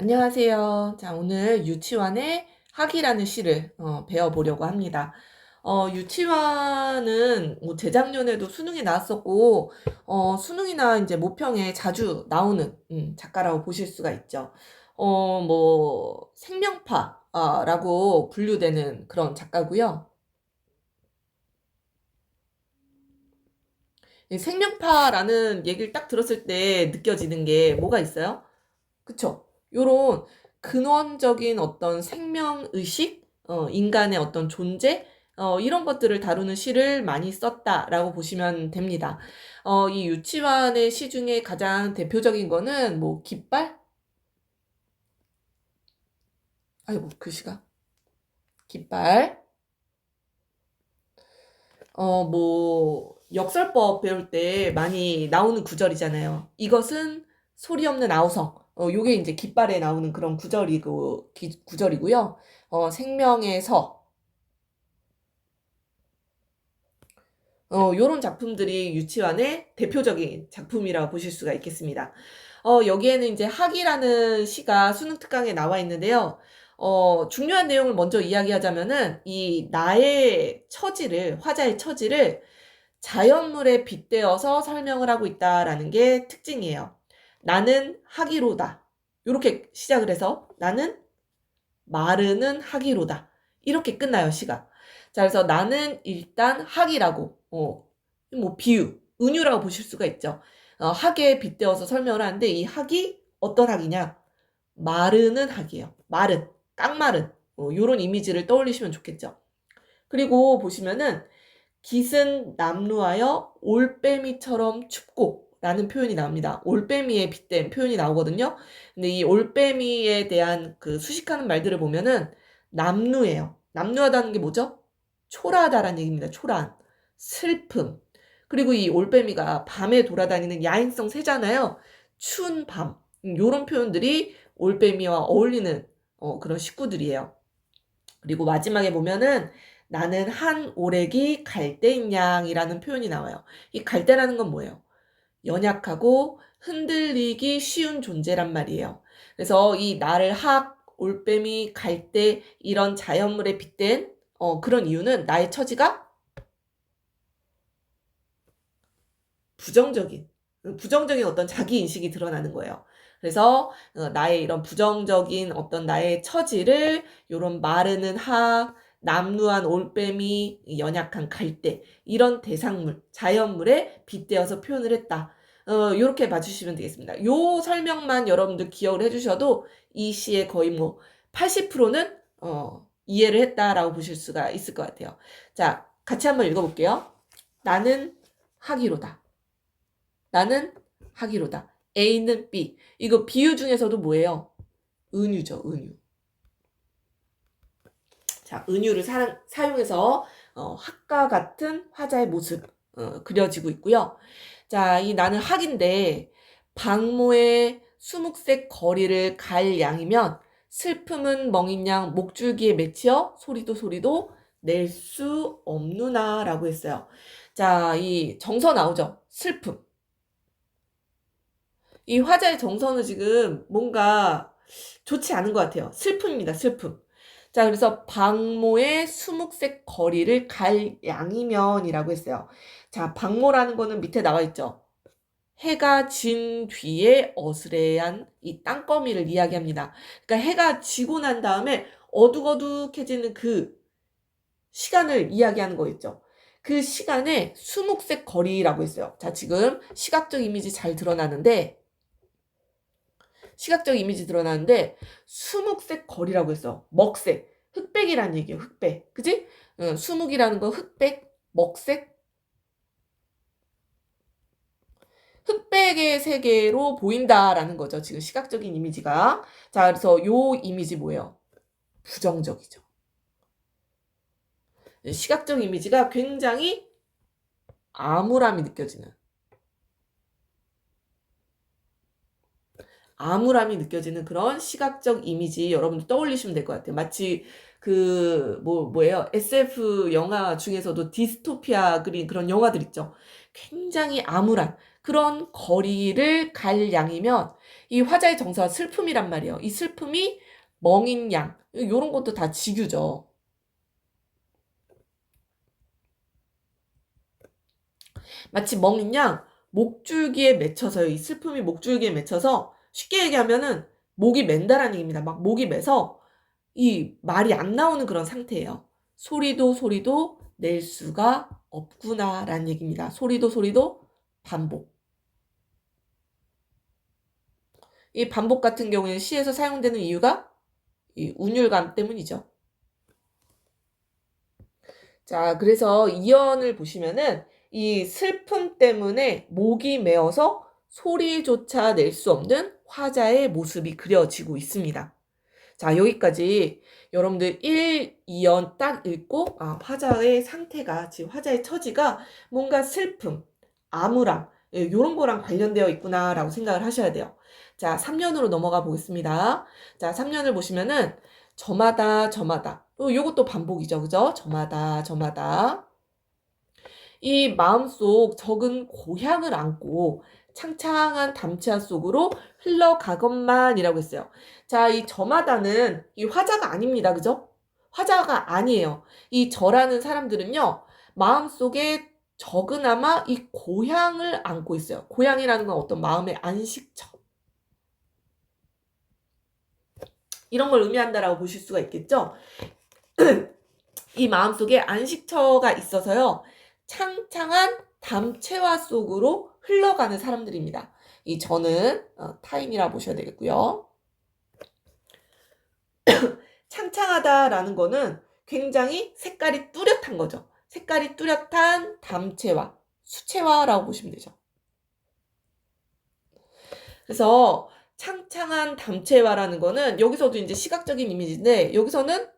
안녕하세요. 자, 오늘 유치원의 학이라는 시를 어, 배워보려고 합니다. 어, 유치원은 뭐 재작년에도 수능이 나왔었고, 어, 수능이나 이제 모평에 자주 나오는 음, 작가라고 보실 수가 있죠. 어, 뭐, 생명파라고 분류되는 그런 작가고요. 이 생명파라는 얘기를 딱 들었을 때 느껴지는 게 뭐가 있어요? 그쵸? 요런 근원적인 어떤 생명 의식, 어, 인간의 어떤 존재, 어, 이런 것들을 다루는 시를 많이 썼다라고 보시면 됩니다. 어, 이 유치원의 시 중에 가장 대표적인 거는 뭐 깃발? 아이고, 그 시가. 깃발. 어, 뭐, 역설법 배울 때 많이 나오는 구절이잖아요. 이것은 소리 없는 아우성. 어, 요게 이제 깃발에 나오는 그런 구절이고, 기, 구절이고요. 어, 생명의 서. 어, 요런 작품들이 유치원의 대표적인 작품이라고 보실 수가 있겠습니다. 어, 여기에는 이제 학이라는 시가 수능 특강에 나와 있는데요. 어, 중요한 내용을 먼저 이야기하자면은 이 나의 처지를, 화자의 처지를 자연물에 빗대어서 설명을 하고 있다라는 게 특징이에요. 나는 하기로다. 이렇게 시작을 해서 나는 마르는 하기로다. 이렇게 끝나요, 시가. 자, 그래서 나는 일단 학이라고, 어, 뭐 비유, 은유라고 보실 수가 있죠. 어, 학에 빗대어서 설명을 하는데 이 학이 어떤 학이냐? 마르는 학이에요. 마른, 깡마른. 어, 요런 이미지를 떠올리시면 좋겠죠. 그리고 보시면은 깃은 남루하여 올빼미처럼 춥고 라는 표현이 나옵니다. 올빼미에 빗댄 표현이 나오거든요. 근데 이 올빼미에 대한 그 수식하는 말들을 보면은 남루예요. 남루하다는 게 뭐죠? 초라하다라는 얘기입니다. 초라한. 슬픔. 그리고 이 올빼미가 밤에 돌아다니는 야행성 새잖아요. 추운 밤. 요런 표현들이 올빼미와 어울리는 어, 그런 식구들이에요. 그리고 마지막에 보면은 나는 한 오래기 갈대인 양이라는 표현이 나와요. 이 갈대라는 건 뭐예요? 연약하고 흔들리기 쉬운 존재란 말이에요. 그래서 이 나를 학, 올빼미, 갈대 이런 자연물에 빗댄 어, 그런 이유는 나의 처지가 부정적인 부정적인 어떤 자기 인식이 드러나는 거예요. 그래서 어, 나의 이런 부정적인 어떤 나의 처지를 이런 마르는 학, 남루한 올빼미, 연약한 갈대 이런 대상물, 자연물에 빗대어서 표현을 했다. 어, 이렇게 봐주시면 되겠습니다. 요 설명만 여러분들 기억을 해주셔도 이 시의 거의 뭐 80%는 어, 이해를 했다라고 보실 수가 있을 것 같아요. 자, 같이 한번 읽어볼게요. 나는 하기로다. 나는 하기로다. A는 B. 이거 비유 중에서도 뭐예요? 은유죠, 은유. 자, 은유를 사, 사용해서 어, 학과 같은 화자의 모습 어, 그려지고 있고요. 자, 이 나는 학인데 방모의 수묵색 거리를 갈 양이면 슬픔은 멍인 양 목줄기에 맺혀 소리도 소리도 낼 수 없누나라고 했어요. 자, 이 정서 나오죠. 슬픔. 이 화자의 정서는 지금 뭔가 좋지 않은 것 같아요. 슬픔입니다. 슬픔. 자, 그래서 방모의 수묵색 거리를 갈 양이면이라고 했어요. 자, 방모라는 거는 밑에 나와 있죠. 해가 진 뒤에 어스레한 이 땅거미를 이야기합니다. 그러니까 해가 지고 난 다음에 어둑어둑해지는 그 시간을 이야기하는 거 있죠. 그 시간에 수묵색 거리라고 했어요. 자, 지금 시각적 이미지 잘 드러나는데 시각적 이미지 드러나는데 수묵색 거리라고 했어. 먹색. 흑백이라는 얘기예요. 흑백. 그지? 응, 수묵이라는 거 흑백, 먹색. 흑백의 세계로 보인다라는 거죠. 지금 시각적인 이미지가. 자, 그래서 요 이미지 뭐예요? 부정적이죠. 시각적 이미지가 굉장히 암울함이 느껴지는 암울함이 느껴지는 그런 시각적 이미지 여러분들 떠올리시면 될 것 같아요. 마치 그, 뭐, 뭐예요? SF 영화 중에서도 디스토피아 그린 그런 영화들 있죠. 굉장히 암울한, 그런 거리를 갈 양이면 이 화자의 정사가 슬픔이란 말이에요. 이 슬픔이 멍인 양 이런 것도 다 직유죠. 마치 멍인 양 목줄기에 맺혀서요. 이 슬픔이 목줄기에 맺혀서 쉽게 얘기하면은 목이 맨다라는 얘기입니다. 막 목이 매서 이 말이 안 나오는 그런 상태예요. 소리도 소리도 낼 수가 없구나라는 얘기입니다. 소리도 소리도 반복. 이 반복 같은 경우에는 시에서 사용되는 이유가 이 운율감 때문이죠. 자, 그래서 이연을 보시면은 이 슬픔 때문에 목이 메어서 소리조차 낼 수 없는 화자의 모습이 그려지고 있습니다. 자, 여기까지 여러분들 1, 2연 딱 읽고, 아, 화자의 상태가, 지금 화자의 처지가 뭔가 슬픔, 암울함, 예, 이런 거랑 관련되어 있구나라고 생각을 하셔야 돼요. 자, 3년으로 넘어가 보겠습니다. 자, 3년을 보시면은 저마다 저마다 요- 요것도 반복이죠. 그죠? 저마다 저마다 이 마음속 적은 고향을 안고 창창한 담채화 속으로 흘러가건만이라고 했어요. 자, 이 저마다는 이 화자가 아닙니다. 그죠? 화자가 아니에요. 이 저라는 사람들은요, 마음속에 적은아마 이 고향을 안고 있어요. 고향이라는 건 어떤 마음의 안식처. 이런 걸 의미한다라고 보실 수가 있겠죠? 이 마음속에 안식처가 있어서요, 창창한 담채화 속으로 흘러가는 사람들입니다. 이 저는 어, 타임이라 보셔야 되겠고요. 창창하다라는 거는 굉장히 색깔이 뚜렷한 거죠. 색깔이 뚜렷한 담채화, 수채화라고 보시면 되죠. 그래서 창창한 담채화라는 거는 여기서도 이제 시각적인 이미지인데 여기서는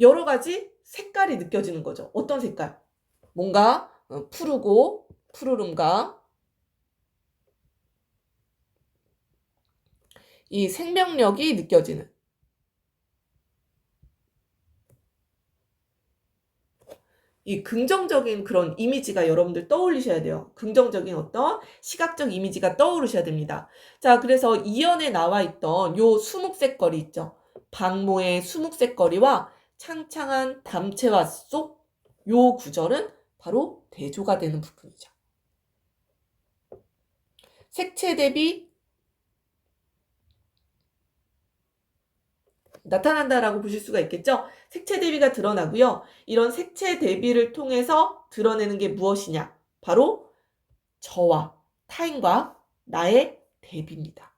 여러 가지 색깔이 느껴지는 거죠. 어떤 색깔? 뭔가 어, 푸르고 푸르름과 이 생명력이 느껴지는 이 긍정적인 그런 이미지가 여러분들 떠올리셔야 돼요. 긍정적인 어떤 시각적 이미지가 떠오르셔야 됩니다. 자, 그래서 이연에 나와 있던 요 수묵색 거리 있죠. 박모의 수묵색 거리와 창창한 담채화 속요 구절은 바로 대조가 되는 부분이죠. 색채 대비 나타난다라고 보실 수가 있겠죠. 색채 대비가 드러나고요. 이런 색채 대비를 통해서 드러내는 게 무엇이냐? 바로 저와 타인과 나의 대비입니다.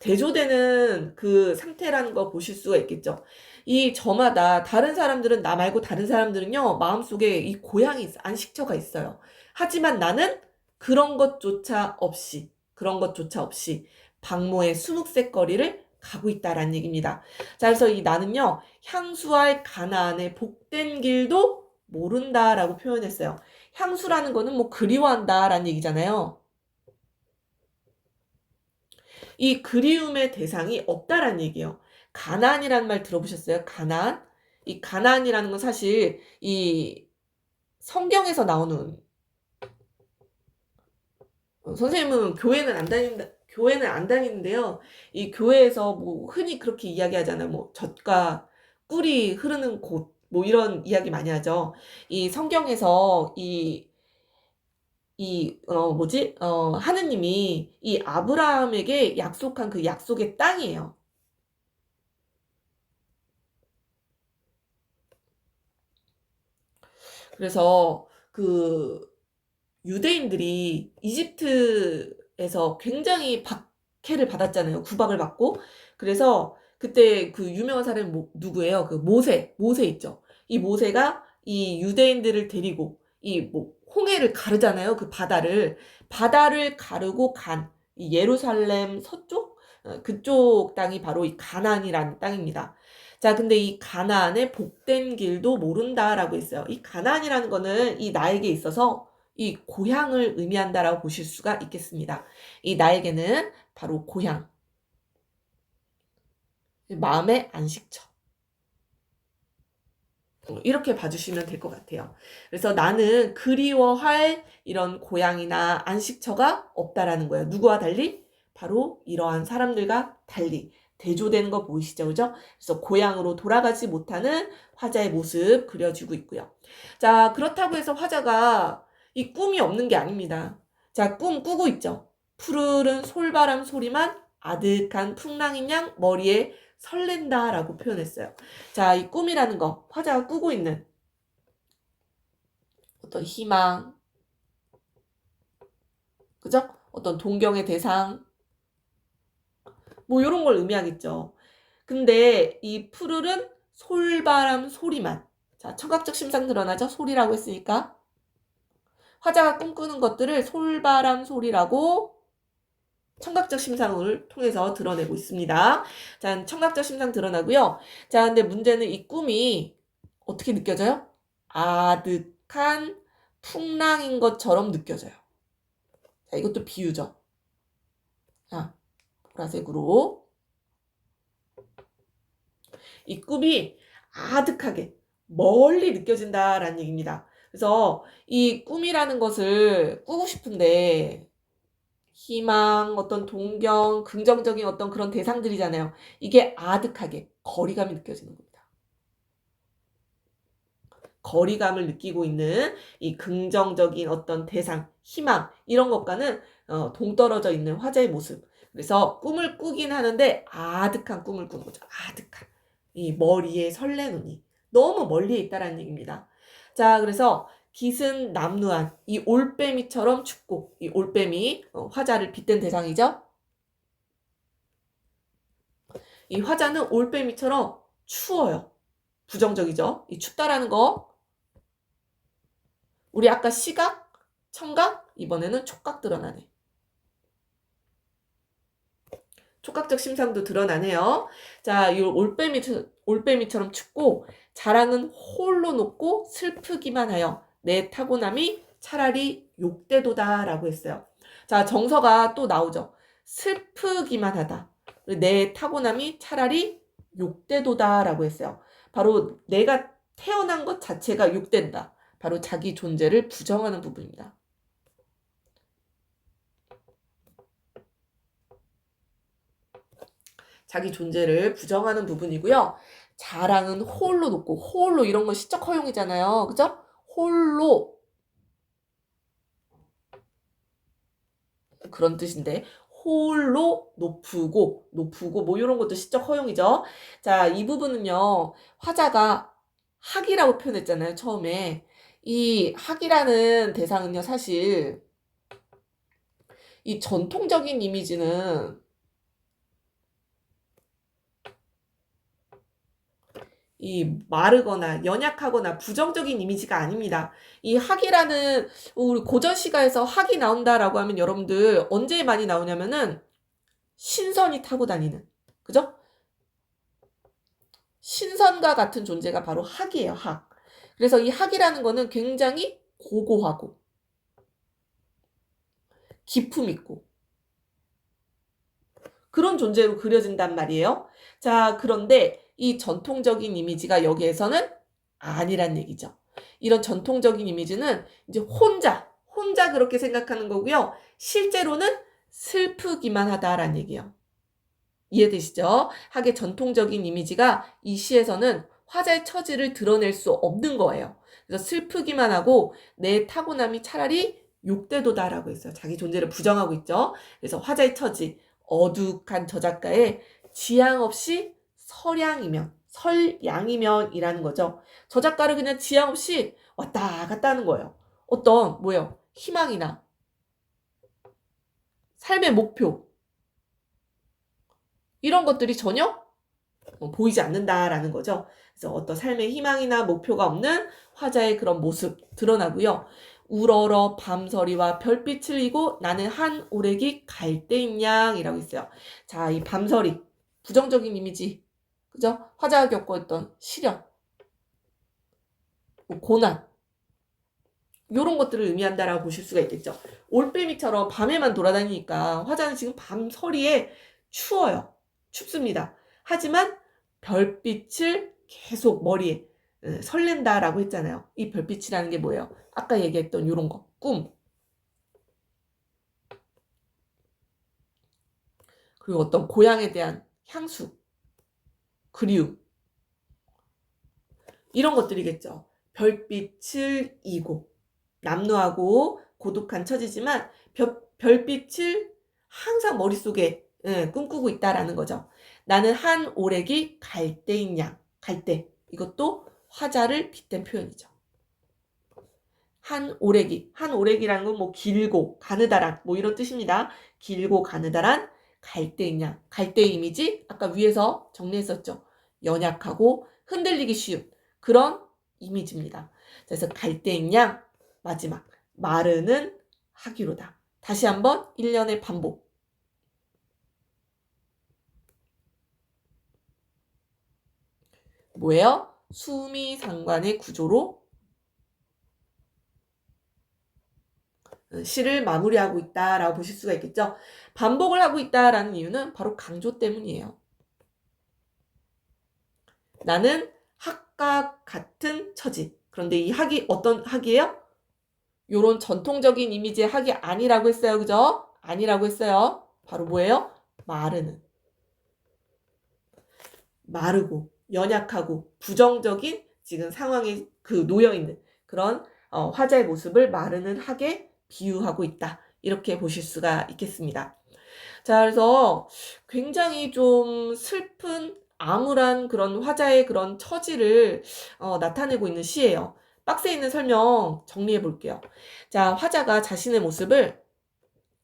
대조되는 그 상태라는 거 보실 수가 있겠죠. 이 저마다 다른 사람들은 나 말고 다른 사람들은요, 마음속에 이 고향이 안식처가 있어요. 하지만 나는 그런 것조차 없이, 그런 것조차 없이 박모의 수묵색 거리를 가고 있다라는 얘기입니다. 자, 그래서 이 나는요, 향수할 가나안의 복된 길도 모른다라고 표현했어요. 향수라는 거는 뭐 그리워한다라는 얘기잖아요. 이 그리움의 대상이 없다라는 얘기예요. 가나안이라는 말 들어보셨어요? 가나안? 이 가나안이라는 건 사실 이 성경에서 나오는 어, 선생님은 교회는 안 다닌다. 교회는 안 다니는데요. 이 교회에서 뭐 흔히 그렇게 이야기하잖아요. 뭐 젖과 꿀이 흐르는 곳, 뭐 이런 이야기 많이 하죠. 이 성경에서 이 이, 어, 뭐지? 어, 하느님이 이 아브라함에게 약속한 그 약속의 땅이에요. 그래서 그 유대인들이 이집트에서 굉장히 박해를 받았잖아요. 구박을 받고. 그래서 그때 그 유명한 사람이 뭐, 누구예요? 그 모세, 모세 있죠. 이 모세가 이 유대인들을 데리고 이 뭐 홍해를 가르잖아요. 그 바다를 바다를 가르고 간 이 예루살렘 서쪽 어, 그쪽 땅이 바로 이 가나안이라는 땅입니다. 자, 근데 이 가나안의 복된 길도 모른다라고 했어요. 이 가나안이라는 거는 이 나에게 있어서 이 고향을 의미한다라고 보실 수가 있겠습니다. 이 나에게는 바로 고향, 마음의 안식처. 어, 이렇게 봐주시면 될 것 같아요. 그래서 나는 그리워할 이런 고향이나 안식처가 없다라는 거예요. 누구와 달리? 바로 이러한 사람들과 달리 대조되는 거 보이시죠? 그죠? 그래서 고향으로 돌아가지 못하는 화자의 모습 그려지고 있고요. 자, 그렇다고 해서 화자가 이 꿈이 없는 게 아닙니다. 자, 꿈 꾸고 있죠. 푸르른 솔바람 소리만 아득한 풍랑인 양 머리에 설렌다 라고 표현했어요. 자, 이 꿈이라는 거, 화자가 꾸고 있는 어떤 희망, 그죠? 어떤 동경의 대상, 뭐 이런 걸 의미하겠죠. 근데 이 푸르른 솔바람 소리만, 자, 청각적 심상 드러나죠? 소리라고 했으니까. 화자가 꿈꾸는 것들을 솔바람 소리라고 청각적 심상을 통해서 드러내고 있습니다. 자, 청각적 심상 드러나고요. 자, 근데 문제는 이 꿈이 어떻게 느껴져요? 아득한 풍랑인 것처럼 느껴져요. 자, 이것도 비유죠. 자, 보라색으로. 이 꿈이 아득하게 멀리 느껴진다라는 얘기입니다. 그래서 이 꿈이라는 것을 꾸고 싶은데 희망, 어떤 동경, 긍정적인 어떤 그런 대상들이잖아요. 이게 아득하게 거리감이 느껴지는 겁니다. 거리감을 느끼고 있는 이 긍정적인 어떤 대상, 희망, 이런 것과는 어, 동떨어져 있는 화자의 모습. 그래서 꿈을 꾸긴 하는데 아득한 꿈을 꾸는 거죠. 아득한. 이 머리에 설레눈이 너무 멀리에 있다라는 얘기입니다. 자, 그래서 깃은 남루한 이 올빼미처럼 춥고 이 올빼미 어, 화자를 빗댄 대상이죠. 이 화자는 올빼미처럼 추워요. 부정적이죠. 이 춥다라는 거. 우리 아까 시각, 청각, 이번에는 촉각 드러나네. 촉각적 심상도 드러나네요. 자, 이 올빼미, 올빼미처럼 춥고 자랑은 홀로 높고 슬프기만 하여 내 타고남이 차라리 욕되도다 라고 했어요. 자, 정서가 또 나오죠. 슬프기만 하다. 내 타고남이 차라리 욕되도다 라고 했어요. 바로 내가 태어난 것 자체가 욕된다. 바로 자기 존재를 부정하는 부분입니다. 자기 존재를 부정하는 부분이고요. 자랑은 홀로 놓고 홀로 이런 건 시적 허용이잖아요. 그죠? 홀로 그런 뜻인데 홀로 높고 높고 뭐 이런 것도 시적 허용이죠. 자, 이 부분은요. 화자가 학이라고 표현했잖아요. 처음에 이 학이라는 대상은요. 사실 이 전통적인 이미지는 이 마르거나 연약하거나 부정적인 이미지가 아닙니다. 이 학이라는 우리 고전 시가에서 학이 나온다라고 하면 여러분들 언제 많이 나오냐면은 신선이 타고 다니는 그죠? 신선과 같은 존재가 바로 학이에요. 학. 그래서 이 학이라는 거는 굉장히 고고하고 기품 있고 그런 존재로 그려진단 말이에요. 자, 그런데 이 전통적인 이미지가 여기에서는 아니란 얘기죠. 이런 전통적인 이미지는 이제 혼자, 혼자 그렇게 생각하는 거고요. 실제로는 슬프기만 하다라는 얘기예요. 이해되시죠? 하게 전통적인 이미지가 이 시에서는 화자의 처지를 드러낼 수 없는 거예요. 그래서 슬프기만 하고 내 타고남이 차라리 욕되도다라고 했어요. 자기 존재를 부정하고 있죠. 그래서 화자의 처지, 어둑한 저 작가의 지향 없이 설양이면 설양이면이라는 거죠. 저 작가를 그냥 지향 없이 왔다 갔다 하는 거예요. 어떤 뭐예요? 희망이나 삶의 목표 이런 것들이 전혀 뭐 보이지 않는다라는 거죠. 그래서 어떤 삶의 희망이나 목표가 없는 화자의 그런 모습 드러나고요. 우러러 밤서리와 별빛을 이고 나는 한 오래기 갈대인 양이라고 있어요. 자, 이 밤서리 부정적인 이미지 그죠? 화자가 겪었던 시련, 뭐 고난, 이런 것들을 의미한다라고 보실 수가 있겠죠. 올빼미처럼 밤에만 돌아다니니까 화자는 지금 밤 서리에 추워요. 춥습니다. 하지만 별빛을 계속 머리에 예, 설렌다라고 했잖아요. 이 별빛이라는 게 뭐예요? 아까 얘기했던 요런 거, 꿈. 그리고 어떤 고향에 대한 향수, 그리움. 이런 것들이겠죠. 별빛을 이고, 남루하고 고독한 처지지만 별, 별빛을 항상 머릿속에 예, 꿈꾸고 있다라는 거죠. 나는 한 오래기 갈대인 양, 갈대. 이것도 화자를 빗댄 표현이죠. 한 오래기, 한 오래기라는 건 뭐 길고 가느다란 뭐 이런 뜻입니다. 길고 가느다란 갈대인 양, 갈대의 이미지 아까 위에서 정리했었죠. 연약하고 흔들리기 쉬운 그런 이미지입니다. 그래서 갈대인 양 마지막 마르는 하기로다. 다시 한번 1년의 반복. 뭐예요? 수미 상관의 구조로 시를 마무리하고 있다라고 보실 수가 있겠죠. 반복을 하고 있다라는 이유는 바로 강조 때문이에요. 나는 학과 같은 처지. 그런데 이 학이 어떤 학이에요? 요런 전통적인 이미지의 학이 아니라고 했어요. 그죠? 아니라고 했어요. 바로 뭐예요? 마르는. 마르고 연약하고 부정적인 지금 상황에 그 놓여 있는 그런 어, 화자의 모습을 마르는 학에 비유하고 있다. 이렇게 보실 수가 있겠습니다. 자, 그래서 굉장히 좀 슬픈 암울한 그런 화자의 그런 처지를 어, 나타내고 있는 시예요. 박스에 있는 설명 정리해 볼게요. 자, 화자가 자신의 모습을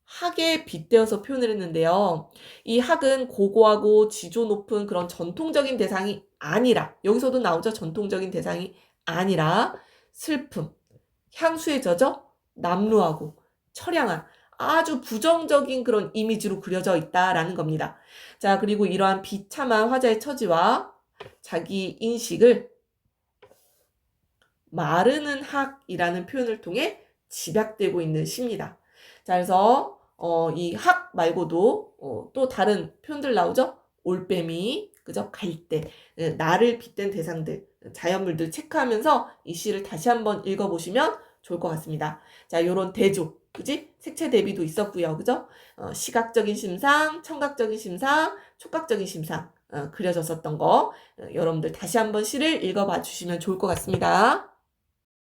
학에 빗대어서 표현을 했는데요. 이 학은 고고하고 지조 높은 그런 전통적인 대상이 아니라, 여기서도 나오죠. 전통적인 대상이 아니라, 슬픔, 향수에 젖어 남루하고 처량한 아주 부정적인 그런 이미지로 그려져 있다라는 겁니다. 자, 그리고 이러한 비참한 화자의 처지와 자기 인식을 마르는 학이라는 표현을 통해 집약되고 있는 시입니다. 자, 그래서 어, 이 학 말고도 어, 또 다른 표현들 나오죠? 올빼미, 그죠? 갈대, 예, 나를 빗댄 대상들, 자연물들 체크하면서 이 시를 다시 한번 읽어보시면 좋을 것 같습니다. 자, 요런 대조, 그지? 색채 대비도 있었고요, 그죠? 어, 시각적인 심상, 청각적인 심상, 촉각적인 심상 어, 그려졌었던 거 어, 여러분들 다시 한번 시를 읽어봐 주시면 좋을 것 같습니다.